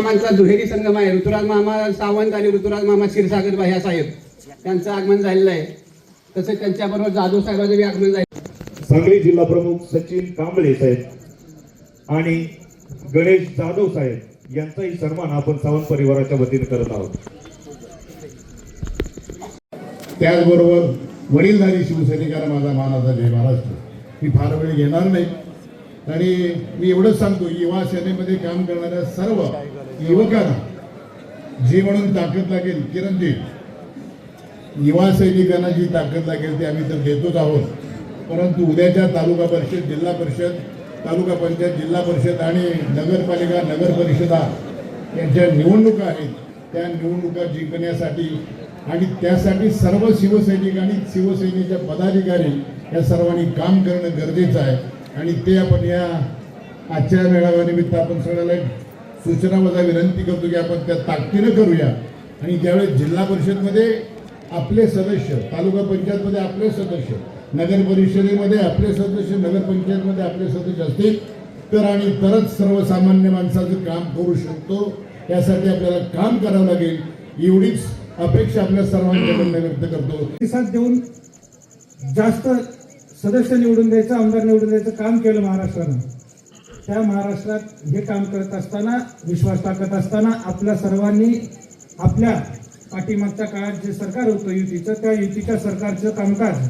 मामांचा दुहेरी संगम आहे. ऋतुराज मामा सावंत आणि ऋतुराज मामा क्षीरसागर भाया साहेब. यांचं आगमन झालेलं आहे. तसेच त्यांच्याबरोबर जाधव साहेबांचं बी आगमन झालं सांगली जिल्हा प्रमुख सचिन कांबळे साहेब आणि गणेश जाधव साहेब यांचाही सन्मान आपण सावंत परिवाराच्या वतीने करत आहोत. त्याचबरोबर वडीलधारी शिवसैनिकांना माझा मानाचा जय महाराष्ट्र. मी फार वेळ घेणार नाही. आणि मी एवढंच सांगतो युवा सेनेमध्ये काम करणाऱ्या सर्व युवकांना जी म्हणून ताकद लागेल किरणजी युवा सैनिकांना जी ताकद लागेल ती आम्ही तर देतोच आहोत. परंतु उद्याच्या तालुका परिषद जिल्हा परिषद तालुका पंचायत जिल्हा परिषद आणि नगरपालिका नगर परिषदा यांच्या निवडणुका आहेत त्या निवडणुका जिंकण्यासाठी आणि त्यासाठी सर्व शिवसैनिक आणि शिवसेनेच्या पदाधिकारी या सर्वांनी काम करणं गरजेचं आहे. आणि ते आपण या आजच्या मेळाव्यानिमित्त आपण सगळ्याला सूचना वजा विनंती करतो की आपण त्या ताकदीनं करूया. आणि ज्यावेळेस जिल्हा परिषदमध्ये आपले सदस्य तालुका पंचायतमध्ये आपले सदस्य नगर परिषदेमध्ये आपले सदस्य नगर पंचायतमध्ये आपले सदस्य असतील तर आणि तरच सर्वसामान्य माणसाचं काम करू शकतो. यासाठी आपल्याला काम करावं लागेल. एवढीच अपेक्षा आपल्या सर्वांच्याकडनं व्यक्त करतो. प्रतिसाद देऊन जास्त सदस्य निवडून द्यायचं आमदार निवडून द्यायचं काम केलं महाराष्ट्रानं. त्या महाराष्ट्रात हे काम करत असताना विश्वास टाकत असताना आपल्या सर्वांनी आपल्या पाठीमागच्या काळात जे सरकार होतं युतीचं त्या युतीच्या सरकारचं कामकाज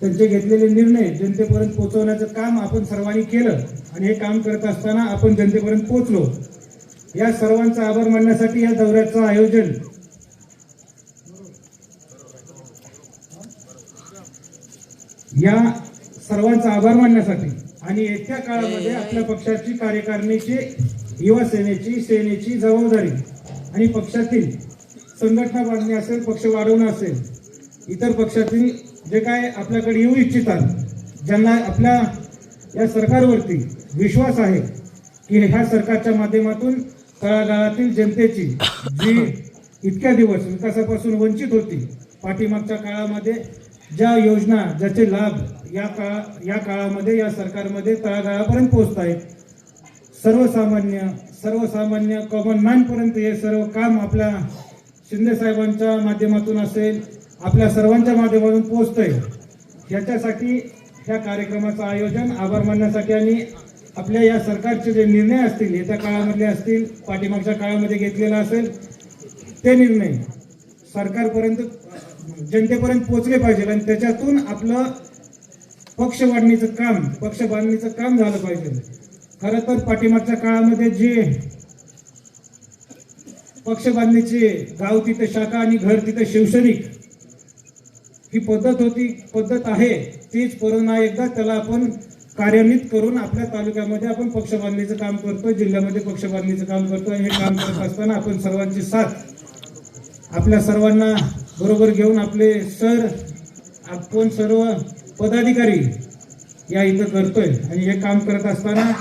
त्यांचे घेतलेले निर्णय जनतेपर्यंत पोहोचवण्याचं काम आपण सर्वांनी केलं आणि हे काम करत असताना आपण जनतेपर्यंत पोहोचलो. या सर्वांचा आभार मानण्यासाठी या दौऱ्याचं आयोजन या सर्वांचा आभार मानण्यासाठी आणि येत्या काळामध्ये आपल्या पक्षाची कार्यकारिणीची युवा सेनेची सेनेची जबाबदारी आणि पक्षातील संघटना बांधणी असेल पक्ष वाढवणं असेल इतर पक्षातील जे काय आपल्याकडे येऊ इच्छितात ज्यांना आपल्या या सरकारवरती विश्वास आहे की ह्या सरकारच्या माध्यमातून तळागाळातील जनतेची जी इतक्या दिवस विकासापासून वंचित होती पाठीमागच्या काळामध्ये ज्या योजना ज्याचे लाभ या काळा या काळामध्ये या सरकारमध्ये तळागाळापर्यंत पोहोचत आहेत. सर्वसामान्य सर्वसामान्य कॉमन मॅनपर्यंत हे सर्व काम आपल्या शिंदे साहेबांच्या माध्यमातून असेल आपल्या सर्वांच्या माध्यमातून पोहोचतंय. याच्यासाठी ह्या कार्यक्रमाचं आयोजन आभार मानण्यासाठी आणि आपल्या या सरकारचे जे निर्णय असतील येत्या काळामधले असतील पाठीमागच्या काळामध्ये घेतलेला असेल ते निर्णय सरकारपर्यंत जनतेपर्यंत पोहोचले पाहिजे आणि त्याच्यातून आपलं पक्ष वाढणीचं काम पक्ष बांधणीचं काम झालं पाहिजे. खरं तर पाठीमागच्या काळामध्ये जे पक्ष बांधणीचे गाव तिथे शाखा आणि घर तिथे शिवसैनिक ही पद्धत होती पद्धत आहे तीच पुन्हा एकदा त्याला आपण कार्यान्वित करून आपल्या तालुक्यामध्ये आपण पक्ष बांधणीचं काम करतो जिल्ह्यामध्ये पक्ष बांधणीचं काम करतो हे काम करत असताना आपण सर्वांची साथ आपल्या सर्वांना बरोबर घेऊन आपले सर आपण सर्व पदाधिकारी या इथं करतोय आणि हे काम करत असताना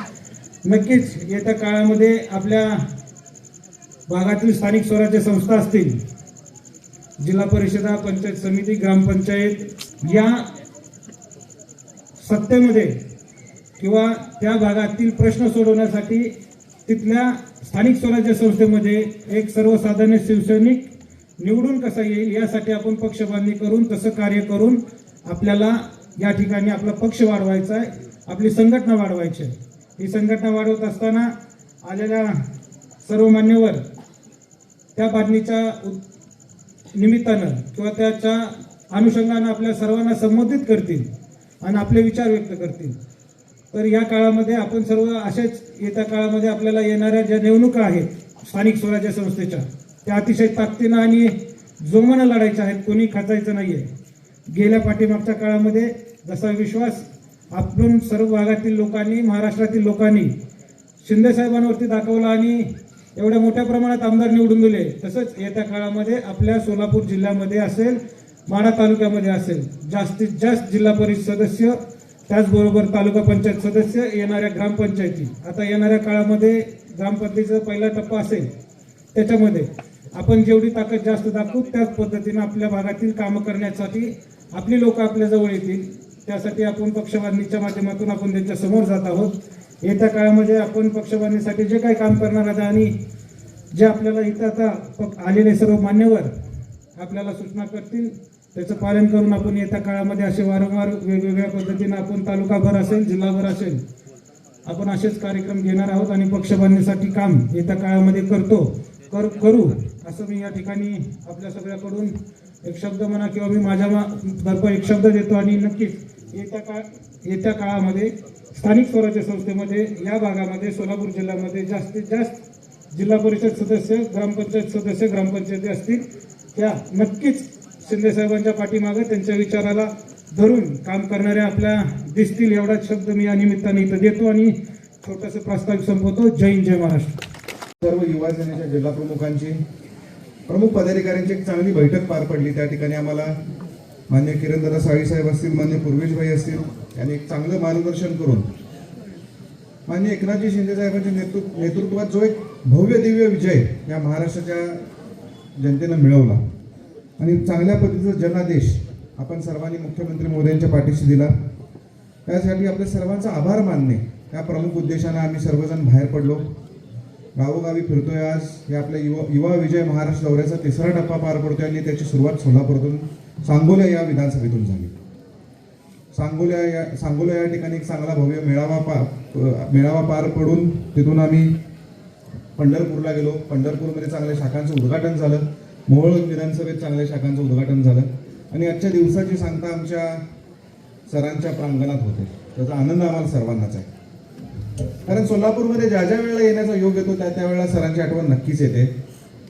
नक्कीच येत्या काळामध्ये आपल्या भागातील स्थानिक स्वराज्य संस्था असतील जिल्हा परिषदा पंचायत समिती ग्रामपंचायत या सत्तेमध्ये किंवा त्या भागातील प्रश्न सोडवण्यासाठी तिथल्या स्थानिक स्वराज्य संस्थेमध्ये एक सर्वसाधारण शिवसैनिक निवडून कसा येईल यासाठी आपण पक्षबांधणी करून तसं कार्य करून आपल्याला या ठिकाणी आपला पक्ष वाढवायचा आहे आपली संघटना वाढवायची आहे. ही संघटना वाढवत असताना आलेल्या सर्व मान्यवर त्या बातमीच्या निमित्तानं किंवा त्याच्या अनुषंगानं आपल्या सर्वांना संबोधित करतील आणि आपले विचार व्यक्त करतील. तर या काळामध्ये आपण सर्व असेच येत्या काळामध्ये आपल्याला येणाऱ्या ज्या निवडणुका आहेत स्थानिक स्वराज्य संस्थेच्या त्या अतिशय ताकदीनं आणि जोमानं लढायच्या आहेत कोणी खचायचं नाही आहे गेल्या पाठीमागच्या काळामध्ये जसा विश्वास आपण सर्व भागातील लोकांनी महाराष्ट्रातील लोकांनी शिंदेसाहेबांवरती दाखवला आणि एवढ्या मोठ्या प्रमाणात आमदार निवडून दिले तसंच येत्या काळामध्ये आपल्या सोलापूर जिल्ह्यामध्ये असेल माढा तालुक्यामध्ये असेल जास्तीत जास्त जिल्हा परिषद सदस्य त्याचबरोबर तालुका पंचायत सदस्य येणाऱ्या ग्रामपंचायती. आता येणाऱ्या काळामध्ये ग्रामपंचायतीचा पहिला टप्पा असेल त्याच्यामध्ये आपण जेवढी ताकद जास्त दाखवू त्याच पद्धतीनं आपल्या भागातील कामं करण्यासाठी आपली लोक आपल्याजवळ येतील. त्यासाठी आपण पक्षबांधणीच्या माध्यमातून आपण त्यांच्यासमोर जात आहोत. येत्या काळामध्ये आपण पक्षबांधणीसाठी जे काही काम करणार आहात आणि जे आपल्याला इथं आता आलेले सर्व मान्यवर आपल्याला सूचना करतील त्याचं पालन करून आपण येत्या काळामध्ये असे वारंवार वेगवेगळ्या पद्धतीने आपण तालुकाभर असेल जिल्हाभर असेल आपण असेच कार्यक्रम घेणार आहोत आणि पक्षबांधणीसाठी काम येत्या काळामध्ये करतो कर करू. असं मी या ठिकाणी आपल्या सगळ्याकडून एक शब्द म्हणा किंवा मी माझ्या मा- एक शब्द देतो आणि नक्कीच येत्या काळ येत्या काळामध्ये स्थानिक स्वराज्य संस्थेमध्ये या भागामध्ये सोलापूर जिल्ह्यामध्ये जास्तीत जास्त जिल्हा परिषद सदस्य ग्रामपंचायत सदस्य ग्रामपंचायती असतील त्या नक्कीच शिंदे साहेबांच्या पाठीमागे त्यांच्या विचाराला धरून काम करणाऱ्या आपल्या दिसतील एवढाच शब्द मी या निमित्ताने इथं देतो आणि छोटंसं प्रस्ताव संपवतो. जय हिंद जय महाराष्ट्र. सर्व युवा सेनेच्या जिल्हा प्रमुखांची प्रमुख पदाधिकाऱ्यांची एक चांगली बैठक पार पडली. त्या ठिकाणी आम्हाला मान्य किरणदादा साळी साहेब असतील मान्य पूर्वेशभाई असतील यांनी एक चांगलं मार्गदर्शन करून मान्य एकनाथजी शिंदे साहेबांच्या नेतृत्व नेतृत्वात जो एक भव्य दिव्य विजय या महाराष्ट्राच्या जनतेनं मिळवला आणि चांगल्या पद्धतीचा जनादेश आपण सर्वांनी मुख्यमंत्री मोदयांच्या पाठीशी दिला. त्यासाठी आपल्या सर्वांचा आभार मानणे या प्रमुख उद्देशानं आम्ही सर्वजण बाहेर पडलो. गावोगावी फिरतोय आज. हे आपल्या युवा युवा विजय महाराष्ट्र दौऱ्याचा तिसरा टप्पा पार पडतोय आणि त्याची सुरुवात सोलापूरतून सांगोल्या या विधानसभेतून झाली. सांगोल्या या सांगोल्या या ठिकाणी एक चांगला भव्य मेळावा पा मेळावा पार पडून तिथून आम्ही पंढरपूरला गेलो. पंढरपूरमध्ये चांगल्या शाखांचं उद्घाटन झालं. मोहोळ विधानसभेत चांगल्या शाखांचं उद्घाटन झालं. आणि आजच्या दिवसाची सांगता आमच्या सरांच्या प्रांगणात होते. त्याचा आनंद आम्हाला सर्वांनाच आहे. कारण सोलापूरमध्ये ज्या ज्या वेळेला येण्याचा योग येतो त्या त्यावेळेला सरांची आठवण नक्कीच येते.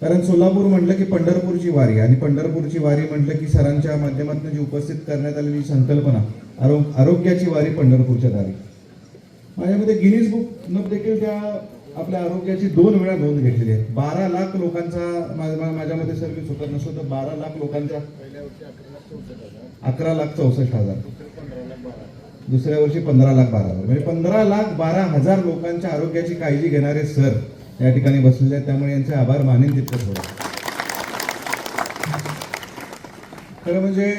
कारण सोलापूर म्हटलं की पंढरपूरची वारी आणि पंढरपूरची वारी म्हटलं की सरांच्या माध्यमातून जी उपस्थित करण्यात आलेली संकल्पना आरो आरोग्याची वारी पंढरपूरच्या दारी. माझ्यामध्ये गिनीज बुक न देखील त्या आपल्या आरोग्याची दोन वेळा नोंद घेतलेली आहे. बारा लाख लोकांचा माझ्यामध्ये सर मी नसतो तर बारा लाख लोकांचा अकरा लाख चौसष्ट हजार. दुसऱ्या वर्षी पंधरा लाख बारा हजार. म्हणजे पंधरा लाख बारा हजार लोकांच्या आरोग्याची काळजी घेणारे सर या ठिकाणी बसलेले आहेत. त्यामुळे यांचे आभार मानेन तितकं थोडं खरं म्हणजे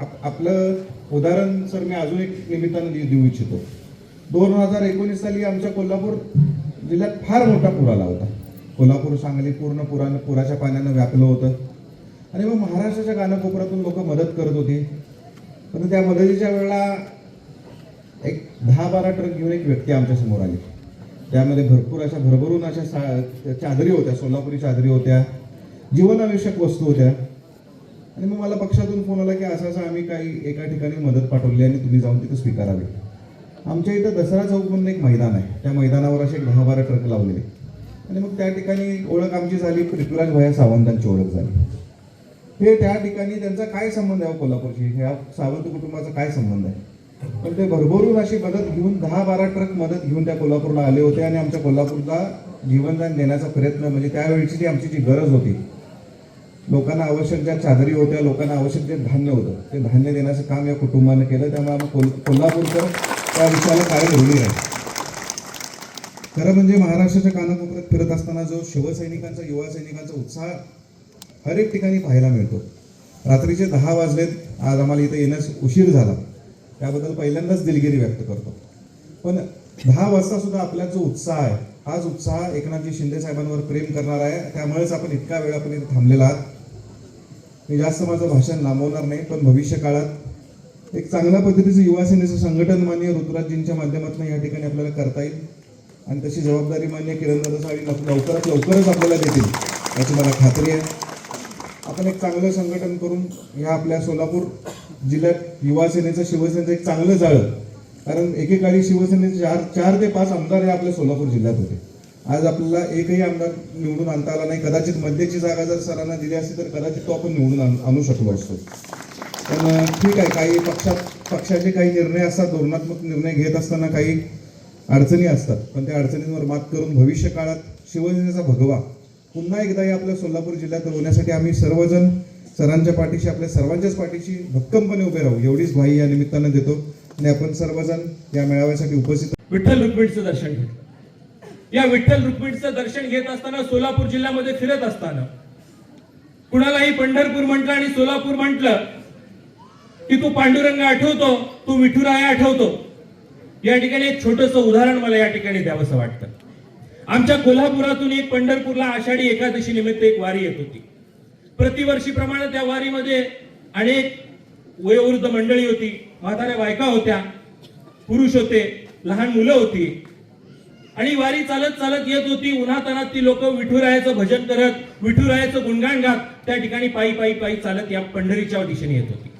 आप- आपलं उदाहरण सर मी अजून एक निमित्तानं देऊ देऊ इच्छितो. दोन हजार एकोणीस साली आमच्या कोल्हापूर जिल्ह्यात फार मोठा पूर आला होता. कोल्हापूर सांगली पूर्ण पुरानं पुराच्या पाण्यानं व्यापलं होतं. आणि मग महाराष्ट्राच्या कानाकोपऱ्यातून लोक मदत करत होती. पण त्या मदतीच्या वेळेला दहा बारा ट्रक घेऊन एक व्यक्ती आमच्यासमोर आली. त्यामध्ये भरपूर अशा भरभरून अशा सा चादरी होत्या सोलापुरी चादरी होत्या जीवनावश्यक वस्तू होत्या. आणि मग मला पक्षातून फोन आला की असं असं आम्ही काही एका ठिकाणी मदत पाठवली आणि तुम्ही जाऊन तिथं स्वीकारावी. आमच्या इथं दसरा चौक म्हणून एक मैदान आहे. त्या मैदानावर असे एक दहा बारा ट्रक लावलेले. आणि मग त्या ठिकाणी ओळख आमची झाली पृथ्वीराज भया सावंतांची ओळख झाली. हे त्या ठिकाणी त्यांचा काय संबंध आहे हो कोल्हापूरशी? ह्या सावंत कुटुंबाचा काय संबंध आहे? पण ते भरभरून अशी मदत घेऊन दहा बारा ट्रक मदत घेऊन त्या कोल्हापूरला आले होते आणि आमच्या कोल्हापूरला जीवनदान देण्याचा प्रयत्न म्हणजे त्यावेळीची जी आमची जी गरज होती लोकांना आवश्यक ज्या चादरी होत्या लोकांना आवश्यक जे धान्य होतं ते धान्य देण्याचं काम या कुटुंबाने केलं. त्यामुळे आम्ही कोल कोल्हापूरकर त्या विषयाला कायम ठेवली आहे खरं म्हणजे महाराष्ट्राच्या कानाकोपऱ्यात फिरत असताना जो शिवसैनिकांचा युवा सैनिकांचा उत्साह हर एक ठिकाणी पाहायला मिळतो. रात्रीचे दहा वाजलेत आज आम्हाला इथं येण्यास उशीर झाला. त्याबद्दल पहिल्यांदाच दिलगिरी व्यक्त करतो. पण दहा वाजता सुद्धा आपल्यात जो उत्साह आहे. हाच उत्साह एकनाथजी शिंदे साहेबांवर प्रेम करणार आहे. त्यामुळेच आपण इतका वेळ आपण इथे थांबलेला आहात. मी जास्त माझं भाषण लांबवणार नाही पण भविष्य काळात एक चांगल्या पद्धतीचं युवा सेनेचं संघटन मान्य ऋतुराजजींच्या माध्यमातून या ठिकाणी आपल्याला करता येईल. आणि तशी जबाबदारी मान्य किरणदादा साळी लवकरात लवकरच आपल्याला देतील याची मला खात्री आहे. आपण एक चांगलं संघटन करून ह्या आपल्या सोलापूर जिल्ह्यात युवासेनेचं शिवसेनेचं एक चांगलं जाळं. कारण एकेकाळी शिवसेनेचे चार चार ते पाच आमदार हे आपल्या सोलापूर जिल्ह्यात होते. आज आपल्याला एकही आमदार निवडून आणता आला नाही. कदाचित मध्यची जागा जर सरांना दिली असती तर कदाचित तो आपण निवडून आणू शकलो असतो. पण ठीक आहे. काही पक्षात पक्षाचे काही निर्णय असतात. धोरणात्मक निर्णय घेत असताना काही अडचणी असतात. पण त्या अडचणींवर मात करून भविष्य काळात शिवसेनेचा भगवा पुन्हा एकदा या आपल्या सोलापूर जिल्ह्यात होण्यासाठी आम्ही सर्वजण सरांच्या पाठीशी आपल्या सर्वांच्याच पाठीशी भक्कमपणे उभे राहू. एवढीच भाई या निमित्तानं देतो. आणि आपण सर्वजण या मेळाव्यासाठी उपस्थित विठ्ठल रुक्मिणीचं दर्शन घेत या विठ्ठल रुक्मिणीचं दर्शन घेत असताना सोलापूर जिल्ह्यामध्ये फिरत असताना कुणालाही पंढरपूर म्हटलं आणि सोलापूर म्हटलं की तू पांडुरंग आठवतो तू विठुराया आठवतो. या ठिकाणी एक छोटस उदाहरण मला या ठिकाणी द्यावंसं वाटतं. आमच्या कोल्हापुरातून एक पंढरपूरला आषाढी एकादशी निमित्त एक वारी येत होती. प्रतिवर्षीप्रमाणे त्या वारीमध्ये अनेक वयोवृद्ध मंडळी होती म्हाताऱ्या बायका होत्या पुरुष होते लहान मुलं होती. आणि वारी चालत चालत येत होती उन्हातानात ती लोक विठुरायाचं भजन करत विठुरायाचं गुणगान गात त्या ठिकाणी पायी पायी पायी चालत या पंढरीच्या दिशेने येत होती.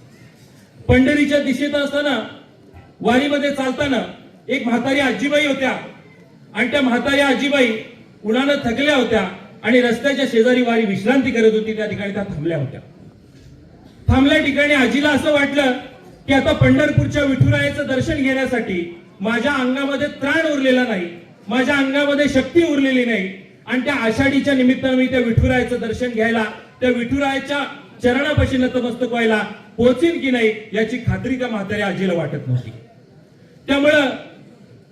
पंढरीच्या दिशेत असताना वारीमध्ये चालताना एक म्हातारी आजीबाई होत्या आणि त्या म्हाताऱ्या आजीबाई उन्हानं थकल्या होत्या आणि रस्त्याच्या शेजारी वारी विश्रांती करत होती त्या ठिकाणी त्या थांबल्या होत्या. थांबल्या ठिकाणी आजीला असं वाटलं की आता पंढरपूरच्या विठुरायाचं दर्शन घेण्यासाठी माझ्या अंगामध्ये त्राण उरलेला नाही माझ्या अंगामध्ये शक्ती उरलेली नाही. आणि त्या आषाढीच्या निमित्तानं मी त्या विठुरायाचं दर्शन घ्यायला त्या विठुरायाच्या चरणापाशी नतमस्तक व्हायला पोहोचीन की नाही याची खात्री त्या म्हाताऱ्या आजीला वाटत नव्हती. त्यामुळं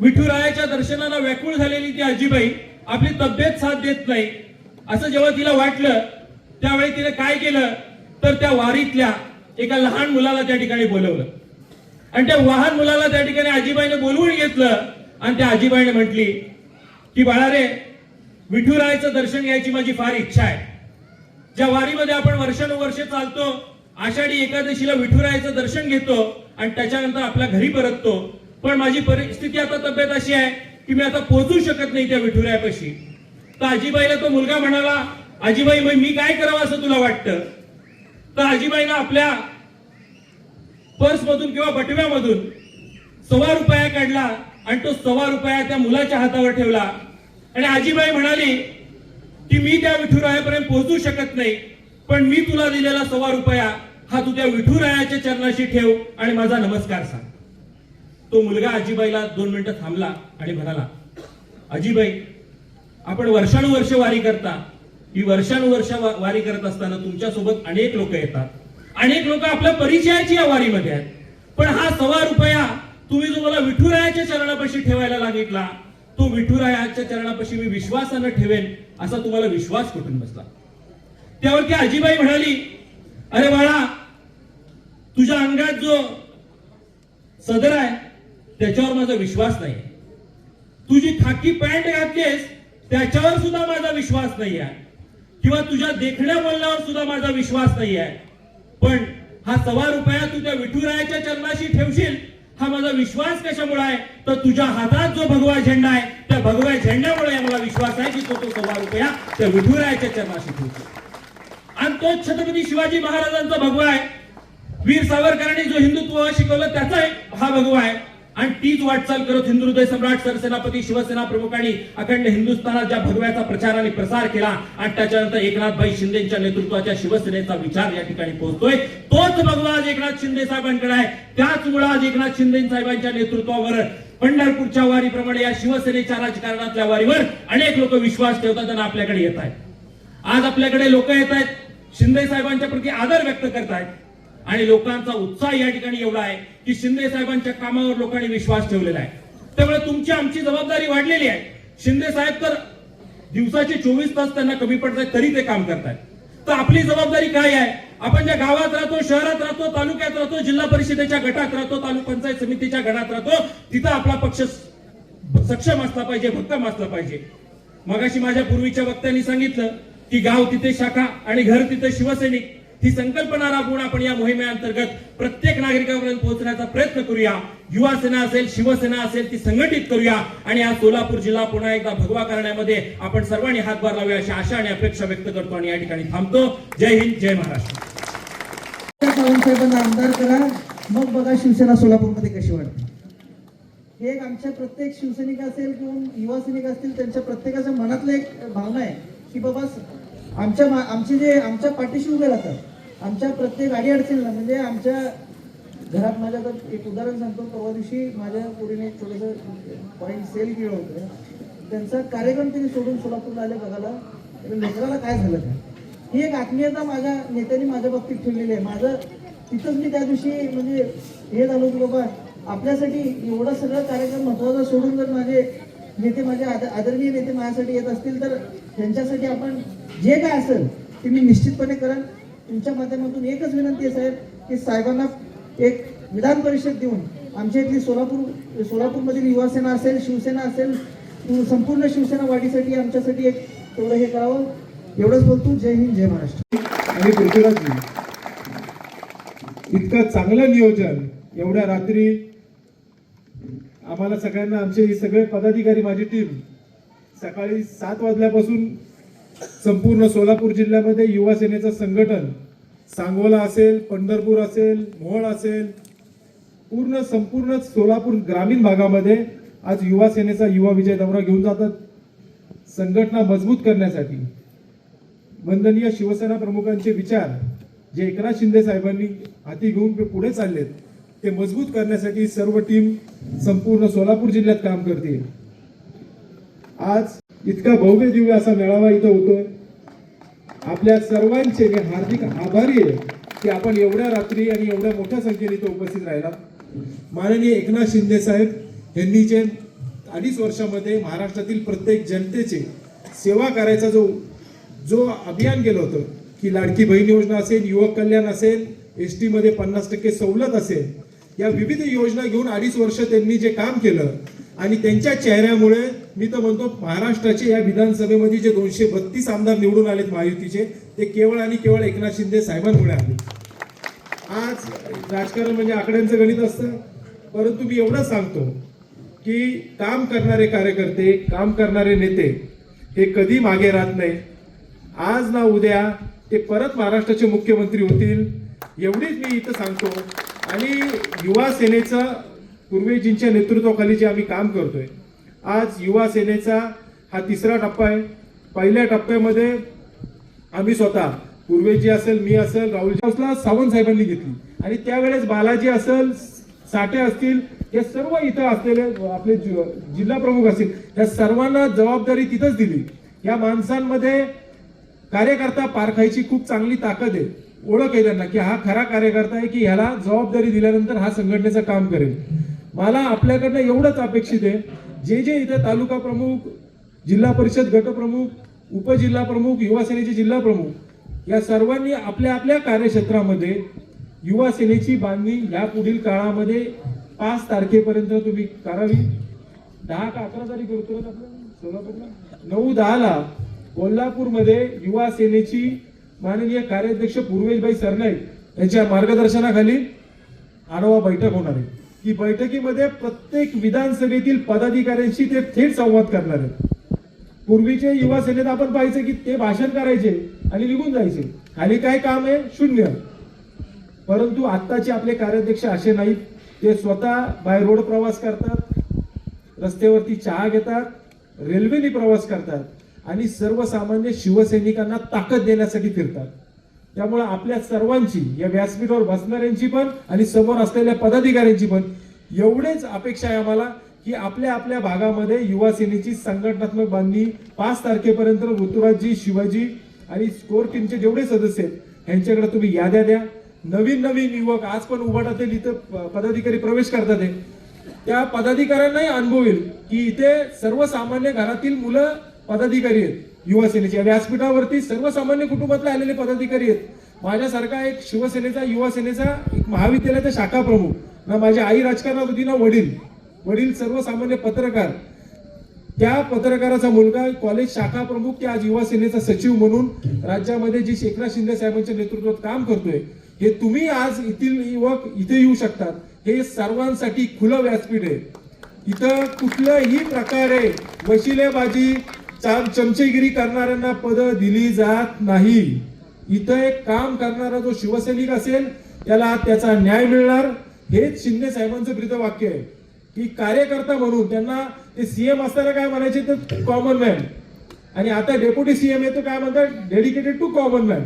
विठुरायाच्या दर्शनाला व्याकुळ झालेली ती आजीबाई आपली तब्येत साथ देत नाही. असं जेव्हा तिला वाटलं त्यावेळी तिने काय केलं? तर त्या वारीतल्या एका लहान मुलाला त्या ठिकाणी बोलवलं. आणि त्या वाहन मुलाला त्या ठिकाणी आजीबाईने बोलवून घेतलं आणि त्या आजीबाईने म्हटली की बाळा रे विठुरायाचं दर्शन घ्यायची माझी फार इच्छा आहे. ज्या वारीमध्ये आपण वर्षानुवर्षे चालतो आषाढी एकादशीला विठुरायाचं दर्शन घेतो आणि त्याच्यानंतर आपल्या घरी परततो पण माझी परिस्थिती आता तब्येत अशी आहे की मी आता पोहोचू शकत नाही त्या विठुरायापाशी. तर आजीबाईला तो मुलगा म्हणाला आजीबाई मग मी काय करावं असं तुला वाटतं? तर आजीबाईनं आपल्या पर्समधून किंवा बटव्यामधून सव्वा रुपया काढला आणि तो सव्वा रुपया त्या मुलाच्या हातावर ठेवला. आणि आजीबाई म्हणाली की मी त्या विठुरायापर्यंत पोहोचू शकत नाही पण मी तुला दिलेला सव्वा रुपया हा तू त्या विठुरायाच्या चरणाशी ठेव आणि माझा नमस्कार सांग. तो मुलगा आजीबाईला दोन मिनिटं थांबला आणि म्हणाला आजीबाई आपण वर्षानुवर्ष वारी करता. ही वर्षानुवर्ष वारी करत असताना तुमच्यासोबत अनेक लोक येतात. अनेक लोक आपल्या परिचयाची या वारीमध्ये आहेत. पण हा सव्वा रुपया तुम्ही जो मला विठुरायाच्या चरणापाशी ठेवायला सांगितला तो विठुरायाच्या चरणापाशी मी विश्वासानं ठेवेन असा तुम्हाला विश्वास कुठून बसला? त्यावरती आजीबाई म्हणाली अरे बाळा तुझ्या अंगात जो सदर आहे त्याच्यावर माझा विश्वास नाही. तुझी खाकी पॅन्ट घातलीस त्याच्यावर सुद्धा माझा विश्वास नाही आहे. किंवा तुझ्या देखण्या बोलण्यावर सुद्धा माझा विश्वास नाही आहे. पण हा सव्वा रुपया तू त्या विठुरायाच्या चरणाशी ठेवशील हा माझा विश्वास कशामुळे आहे? तर तुझ्या हातात जो भगवा झेंडा आहे त्या भगव्या झेंड्यामुळे मला विश्वास आहे की तो तो सव्वा रुपया त्या विठुरायाच्या चरणाशी ठेवशील. आणि तोच छत्रपती शिवाजी महाराजांचा भगवा आहे. वीर सावरकरांनी जो हिंदुत्व शिकवलं त्याचा एक हा भगवा आहे. आणि तीच वाटचाल करत हिंदू हृदय सम्राट सरसेनापती शिवसेना प्रमुखांनी अखंड हिंदुस्थानात ज्या भगव्याचा प्रचार आणि प्रसार केला आणि त्याच्यानंतर एकनाथभाई शिंदेच्या नेतृत्वाच्या शिवसेनेचा विचार या ठिकाणी पोहोचतोय. तोच भगवा आज एकनाथ शिंदे साहेबांकडे आहे. त्याच मुळा आज एकनाथ शिंदे साहेबांच्या नेतृत्वावर पंढरपूरच्या वारीप्रमाणे या शिवसेनेच्या राजकारणातल्या वारीवर अनेक लोक विश्वास ठेवतात आणि आपल्याकडे येत आहेत. आज आपल्याकडे लोक येत आहेत शिंदे साहेबांच्या प्रती आदर व्यक्त करतायत आणि लोकांचा उत्साह या ठिकाणी एवढा आहे की शिंदे साहेबांच्या कामावर लोकांनी विश्वास ठेवलेला आहे. त्यामुळे तुमची आमची जबाबदारी वाढलेली आहे. शिंदे साहेब तर दिवसाचे चोवीस तास त्यांना कमी पडतात तरी ते काम करतायत. तर आपली जबाबदारी काय आहे? आपण ज्या गावात राहतो शहरात राहतो तालुक्यात राहतो जिल्हा परिषदेच्या गटात राहतो तालुका पंचायत समितीच्या गटात राहतो तिथं आपला पक्ष सक्षम असला पाहिजे भक्कम असला पाहिजे. मगाशी माझ्या पूर्वीच्या वक्त्यांनी सांगितलं की गाव तिथे शाखा आणि घर तिथे शिवसैनिक. ही संकल्पना राबवून आपण या मोहिमेअंतर्गत प्रत्येक नागरिकापर्यंत पोहोचण्याचा प्रयत्न करूया. युवा सेना असेल शिवसेना असेल ती संघटित करूया. आणि हा सोलापूर जिल्हा पुन्हा एकदा भगवा करण्यामध्ये आपण सर्वांनी हातभार लावूया अशी आशा आणि अपेक्षा व्यक्त करतो आणि या ठिकाणी थांबतो. जय हिंद जय महाराष्ट्र. सावंतसाहेबांना आमदार करा. मग बघा शिवसेना सोलापूरमध्ये कशी वाटते. हे एक आमच्या प्रत्येक शिवसैनिक असेल किंवा युवा सैनिक असतील त्यांच्या प्रत्येकाच्या मनातलं एक भावना आहे की बाबा आमच्या मा- आमचे जे आमच्या पाठीशी उभे राहतात. आमच्या प्रत्येक अडी अडचणीला म्हणजे आमच्या घरात माझ्या तर एक उदाहरण सांगतो. परवा दिवशी माझ्या पुढीने एक थोडंसं पॉईंट सेल केलं होतं. त्यांचा कार्यक्रम त्यांनी सोडून सोलापूरला आले बघायला. लेकराला काय झालं काय ही एक आत्मीयता माझ्या नेत्यांनी माझ्या बाबतीत ठेवलेली आहे. माझं तिथंच मी त्या दिवशी म्हणजे हे झालो की बाबा आपल्यासाठी एवढा सगळं कार्यक्रम महत्त्वाचा सोडून जर माझे नेते माझ्या आदरणीय नेते माझ्यासाठी येत असतील तर त्यांच्यासाठी आपण जे काय असेल ते मी निश्चितपणे करेन. तुमच्या माध्यमातून एकच विनंती आहे साहेब की साहेबांना एक विधान परिषद देऊन आमच्या इथली सोलापूर सोलापूरमधील युवासेना असेल शिवसेना असेल संपूर्ण शिवसेना वाढीसाठी आमच्यासाठी एक तेवढं हे करावं. एवढंच बोलतो. जय हिंद जय महाराष्ट्र. आणि पृथ्वीराजजी इतकं चांगलं नियोजन एवढ्या रात्री आम्हाला सगळ्यांना आमचे हे सगळे पदाधिकारी माझी टीम सकाळी सात वाजल्यापासून संपूर्ण सोलापूर जिल्ह्यामध्ये युवा सेनेचं संघटन सांगोला असेल पंढरपूर असेल मोहोळ असेल पूर्ण संपूर्ण सोलापूर ग्रामीण भागामध्ये आज युवा सेनेचा युवा विजय दौरा घेऊन जातात. संघटना मजबूत करण्यासाठी वंदनीय शिवसेना प्रमुखांचे विचार जे एकनाथ शिंदे साहेबांनी हाती घेऊन ते पुढे चाललेत. ते मजबूत करण्यासाठी सर्व टीम संपूर्ण सोलापूर जिल्ह्यात काम करते. आज इतका भव्य दिव्य असा मेळावा इथं होतोय. आपल्या सर्वांचे मी हार्दिक आभारी आहे की आपण एवढ्या रात्री आणि एवढ्या मोठ्या संख्येने इथं उपस्थित राहिला माननीय एकनाथ शिंदे साहेब यांनी जे अडीच वर्षामध्ये महाराष्ट्रातील प्रत्येक जनतेचे सेवा करायचा जो जो अभियान केलं होतं की लाडकी बहीण योजना असेल युवक कल्याण असेल एसमध्ये पन्नास टक्के सवलत असेल या विविध योजना घेऊन अडीच वर्ष त्यांनी जे काम केलं आणि त्यांच्या चेहऱ्यामुळे मी तर म्हणतो महाराष्ट्राचे या विधानसभेमध्ये जे दोनशे बत्तीस आमदार निवडून आलेत महायुतीचे ते केवळ आणि केवळ एकनाथ शिंदे साहेबांमुळे आले. आज राजकारण म्हणजे आकड्यांचं गणित असतं. परंतु मी एवढंच सांगतो की काम करणारे कार्यकर्ते काम करणारे नेते हे कधी मागे राहत नाही. आज ना उद्या ते परत महाराष्ट्राचे मुख्यमंत्री होतील. एवढीच मी इथं सांगतो. आणि युवा सेनेचं पूर्वेजींच्या नेतृत्वाखाली जे आम्ही काम करतोय आज युवा सेनेचा हा तिसरा टप्पा आहे. पहिल्या टप्प्यामध्ये आम्ही स्वतः पूर्वेजी असेल मी असेल राहुल सावंत साहेबांनी घेतली. आणि त्यावेळेस बालाजी असेल साठे असतील हे सर्व इथं असलेले आपले जि- जिल्हा प्रमुख असतील या सर्वांना जबाबदारी तिथंच दिली. या माणसांमध्ये कार्यकर्ता पारखायची खूप चांगली ताकद आहे. ओळख आहे त्यांना की हा खरा कार्यकर्ता आहे की ह्याला जबाबदारी दिल्यानंतर हा संघटनेचं काम करेल. मला आपल्याकडनं एवढंच अपेक्षित आहे. जे जे इथे तालुका प्रमुख जिल्हा परिषद गटप्रमुख उपजिल्हा प्रमुख युवा सेनेचे जिल्हा प्रमुख या सर्वांनी आपल्या आपल्या कार्यक्षेत्रामध्ये युवा सेनेची बांधणी या पुढील काळामध्ये पाच तारखेपर्यंत तुम्ही करावी. दहा का अकरा तारीख होतो सोलापूरला? नऊ दहाला कोल्हापूरमध्ये युवा सेनेची माननीय कार्याध्यक्ष पूर्वेशभाई सरनाईक यांच्या मार्गदर्शनाखाली आढावा बैठक होणार आहे. की बैठकीमध्ये प्रत्येक विधानसभेतील पदाधिकाऱ्यांशी ते थेट संवाद करणार आहेत. पूर्वीचे युवा सेनेत आपण पाहायचं की ते भाषण करायचे आणि निघून जायचे. खाली काय काम आहे? शून्य. परंतु आत्ताचे आपले कार्याध्यक्ष असे नाहीत. ते स्वतः बाय रोड प्रवास करतात रस्त्यावरती चहा घेतात रेल्वेने प्रवास करतात. आणि सर्वसामान्य शिवसैनिकांना ताकद देण्यासाठी फिरतात. त्यामुळे आपल्या सर्वांची या व्यासपीठावर बसणाऱ्यांची पण आणि समोर असलेल्या पदाधिकाऱ्यांची पण एवढेच अपेक्षा आहे आम्हाला की आपल्या आपल्या भागामध्ये युवा सेनेची संघटनात्मक बांधणी पाच तारखेपर्यंत ऋतुराजजी शिवाजी आणि स्कोर टीमचे जेवढे सदस्य आहेत यांच्याकडे तुम्ही याद्या द्या. नवीन नवीन युवक आज पण उभाटातील इथं प- पदाधिकारी प्रवेश करतात त्या पदाधिकाऱ्यांनाही अनुभव येईल की इथे सर्वसामान्य घरातील मुलं पदाधिकारी आहेत. युवासेनेचे. व्यासपीठावरती सर्वसामान्य कुटुंबातले आलेले पदाधिकारी आहेत. माझ्यासारखा एक शिवसेनेचा युवासेनेचा एक महाविद्यालयाचा शाखा प्रमुख ना माझी आई राजकारणात होती ना वडील वडील सर्वसामान्य पत्रकार त्या पत्रकाराचा मुलगा कॉलेज शाखा प्रमुख ते आज युवा सेनेचा सचिव म्हणून राज्यामध्ये जी शेखरा शिंदे साहेबांच्या नेतृत्वात काम करतोय हे तुम्ही आज येथील युवक इथे येऊ शकतात. हे सर्वांसाठी खुलं व्यासपीठ आहे. इथं कुठल्याही प्रकारे वशिलेबाजी चमचेगिरी करणाऱ्यांना पद दिली जात नाही. इथं एक काम करणारा जो शिवसैनिक असेल त्याला त्याचा न्याय मिळणार. हेच शिंदे साहेबांचं ब्रीदवाक्य आहे. की कार्यकर्ता म्हणून त्यांना ते सीएम असताना काय म्हणायचे तर कॉमन मॅन आणि आता डेप्युटी सीएम आहे तो काय म्हणतात? डेडिकेटेड टू कॉमन मॅन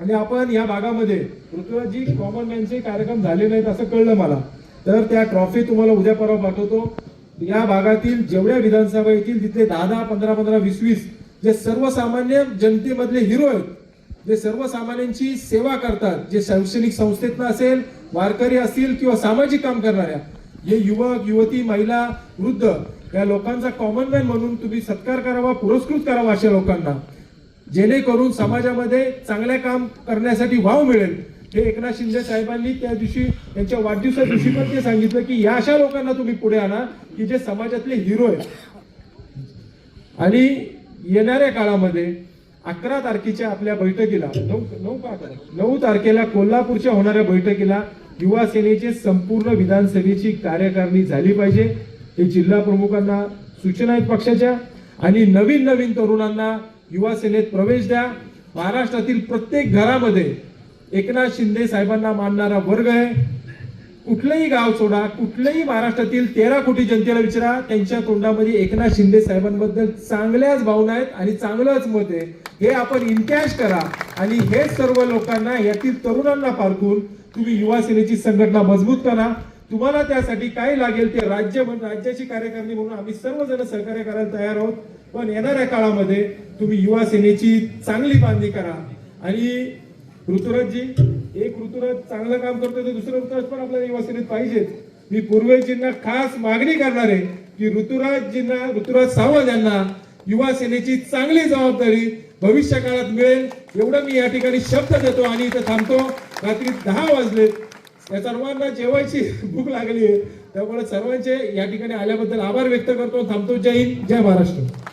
आणि आपण या भागामध्ये पृथ्वीराजी कॉमन मॅनचे कार्यक्रम झाले नाहीत असं कळलं मला. तर त्या ट्रॉफी तुम्हाला उद्या परवा पाठवतो. या भागातील जेवढ्या विधानसभा येतील तिथले दहा दहा पंधरा पंधरा वीस वीस जे सर्वसामान्य जनतेमधले हिरो आहेत जे सर्वसामान्यांची सेवा करतात जे शैक्षणिक संस्थेतनं असेल वारकरी असतील किंवा सामाजिक काम करणाऱ्या हे युवक युवती महिला वृद्ध या लोकांचा कॉमन मॅन म्हणून तुम्ही सत्कार करावा पुरस्कृत करावा अशा लोकांना. जेणेकरून समाजामध्ये चांगल्या काम करण्यासाठी वाव मिळेल. हे एकनाथ शिंदे साहेबांनी त्या दिवशी त्यांच्या वाढदिवसा दिवशी पण ते सांगितलं की या अशा लोकांना तुम्ही पुढे आणा की जे समाजातले हिरो आहेत. आणि येणाऱ्या काळामध्ये अकरा तारखेच्या आपल्या बैठकीला नऊ नऊ का नऊ तारखेला कोल्हापूरच्या होणाऱ्या बैठकीला युवा सेनेचे संपूर्ण विधानसभेची कार्यकारिणी झाली पाहिजे हे जिल्हा प्रमुखांना सूचना आहेत पक्षाच्या. आणि नवीन नवीन तरुणांना युवा सेनेत प्रवेश द्या. महाराष्ट्रातील प्रत्येक घरामध्ये एकनाथ शिंदे साहेबांना मानणारा वर्ग आहे. कुठलंही गाव सोडा कुठल्याही महाराष्ट्रातील तेरा कोटी जनतेला विचारा त्यांच्या तोंडामध्ये एकनाथ शिंदे साहेबांबद्दल चांगल्याच भावना आहेत आणि चांगलंच मत आहे. हे आपण इनकॅश करा आणि हे सर्व लोकांना यातील तरुणांना पारखून तुम्ही युवा सेनेची संघटना मजबूत करा. तुम्हाला त्यासाठी काय लागेल ते राज्य म्हणून राज्याची कार्यकारिणी म्हणून आम्ही सर्वजण सहकार्य करायला तयार आहोत. पण येणाऱ्या काळामध्ये तुम्ही युवा सेनेची चांगली बांधणी करा. आणि ऋतुराजजी एक ऋतुराज चांगलं काम करतो तर दुसरं ऋतुराज पण आपल्याला युवासेनेत पाहिजेत मी पूर्वेजींना खास मागणी करणार आहे की ऋतुराजजींना ऋतुराज सावंत यांना युवा सेनेची चांगली जबाबदारी भविष्य काळात मिळेल एवढं मी या ठिकाणी शब्द देतो आणि इथं थांबतो. रात्री दहा वाजले या सर्वांना जेवायची भूक लागली आहे. त्यामुळे सर्वांचे या ठिकाणी आल्याबद्दल आभार व्यक्त करतो. थांबतो. जय हिंद. जय महाराष्ट्र.